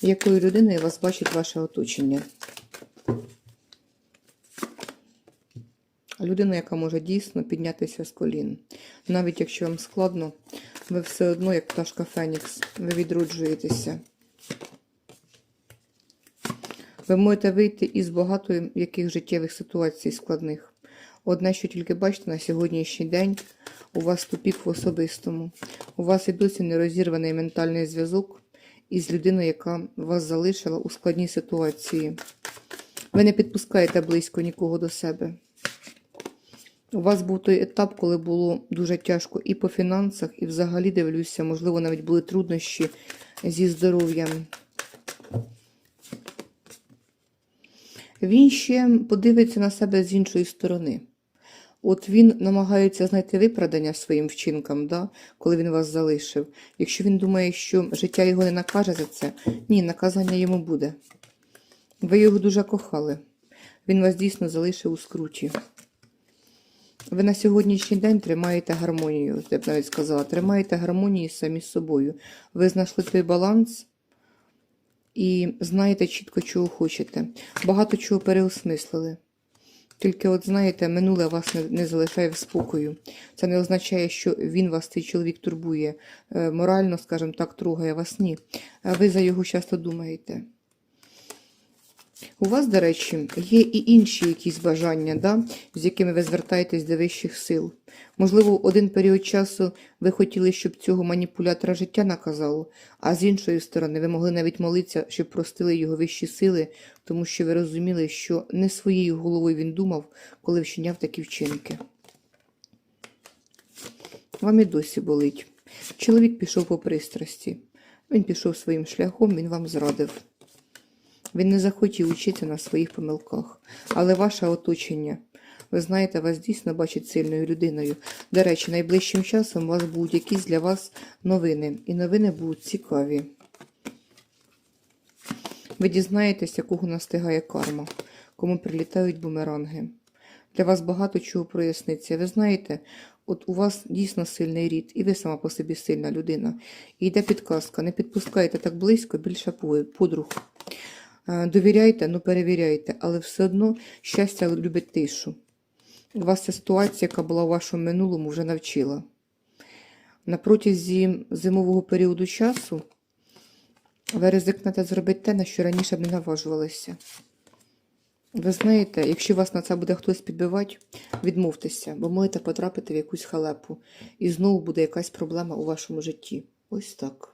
Якою людиною вас бачить ваше оточення? Людина, яка може дійсно піднятися з колін. Навіть якщо вам складно, ви все одно, як пташка Фенікс, ви відроджуєтеся. Ви можете вийти із багато яких життєвих ситуацій складних. Одне, що тільки бачите на сьогоднішній день, у вас тупік в особистому. У вас і досі не розірваний ментальний зв'язок із людиною, яка вас залишила у складній ситуації. Ви не підпускаєте близько нікого до себе. У вас був той етап, коли було дуже тяжко і по фінансах, і взагалі дивлюся, можливо, навіть були труднощі зі здоров'ям. Він ще подивиться на себе з іншої сторони. От він намагається знайти виправдання своїм вчинкам, да, коли він вас залишив. Якщо він думає, що життя його не накаже за це, ні, наказання йому буде. Ви його дуже кохали. Він вас дійсно залишив у скруті. Ви на сьогоднішній день тримаєте гармонію, я б навіть сказала, тримаєте гармонію самі з собою. Ви знайшли той баланс і знаєте чітко, чого хочете. Багато чого переосмислили. Тільки, от знаєте, минуле вас не, не залишає в спокою. Це не означає, що він вас, цей чоловік, турбує. Е, морально, скажімо так, трогає вас ні. А ви за його часто думаєте. У вас, до речі, є і інші якісь бажання, да, з якими ви звертаєтесь до вищих сил. Можливо, один період часу ви хотіли, щоб цього маніпулятора життя наказало, а з іншої сторони, ви могли навіть молитися, щоб простили його вищі сили, тому що ви розуміли, що не своєю головою він думав, коли вчиняв такі вчинки. Вам і досі болить. Чоловік пішов по пристрасті. Він пішов своїм шляхом, він вам зрадив. Він не захотів учитися на своїх помилках. Але ваше оточення, ви знаєте, вас дійсно бачить сильною людиною. До речі, найближчим часом у вас будуть якісь для вас новини. І новини будуть цікаві. Ви дізнаєтесь, якого настигає карма, кому прилітають бумеранги. Для вас багато чого проясниться. Ви знаєте, от у вас дійсно сильний рід, і ви сама по собі сильна людина. І йде підказка, не підпускайте так близько більше подруг. Е, Довіряйте, ну перевіряйте, але все одно щастя любить тишу. Вас ця ситуація, яка була у вашому минулому, вже навчила. На протязі зимового періоду часу ви ризикнете зробити те, на що раніше б не наважувалися. Ви знаєте, якщо вас на це буде хтось підбивати, відмовтеся, бо можете потрапити в якусь халепу, і знову буде якась проблема у вашому житті. Ось так.